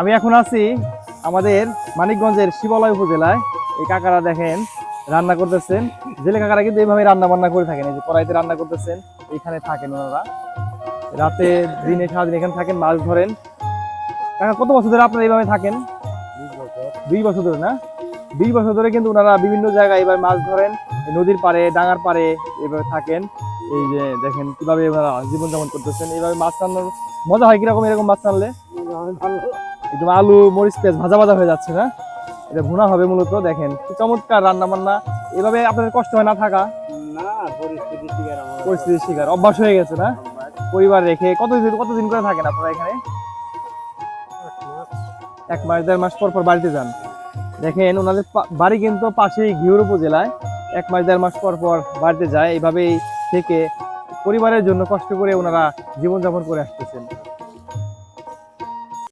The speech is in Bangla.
আমি এখন আছি আমাদের মানিকগঞ্জের শিবালয় উপজেলায়। এই কাকারা দেখেন রান্না করতেছেন। জেলে কাকারা কিন্তু এইভাবে রান্না বান্না করে থাকেন এই যে কড়াইতে রান্না করতেছেন এখানে থাকেন ওনারা। রাতে দিনে সারাদিন এখানে থাকেন মাছ ধরেন। কাকা কত বছর ধরে আপনারা এইভাবে থাকেন? দুই বছর। ধরে না? দুই বছর ধরে কিন্তু ওনারা বিভিন্ন জায়গায় এবার মাছ ধরেন নদীর পাড়ে ডাঙার পাড়ে এইভাবে থাকেন। এই যে দেখেন কীভাবে ওনারা জীবনযাপন করতেছেন এইভাবে মাছ রান্নার মজা হয় কীরকম এরকম মাছ রান্নলে? একদম আলু মরিচ পেঁয়াজ ভাজা ভাজা হয়ে যাচ্ছে না? এটা ভুনা হবে মূলত দেখেন। কি চমৎকার রান্না বান্না এভাবে আপনাদের কষ্ট হয় না থাকা? পরিস্থিতির শিকার অভ্যাস হয়ে গেছে না? পরিবার রেখে কতদিন কতদিন করে থাকেন আপনারা এখানে? এক মাস দেড় মাস পর পর বাড়িতে যান। দেখেন ওনাদের বাড়ি কিন্তু পাশেই ঘিউর উপজেলায়। এক মাস দেড় মাস পর পর বাড়িতে যায়। এইভাবেই থেকে পরিবারের জন্য কষ্ট করে ওনারা জীবনযাপন করে আসছে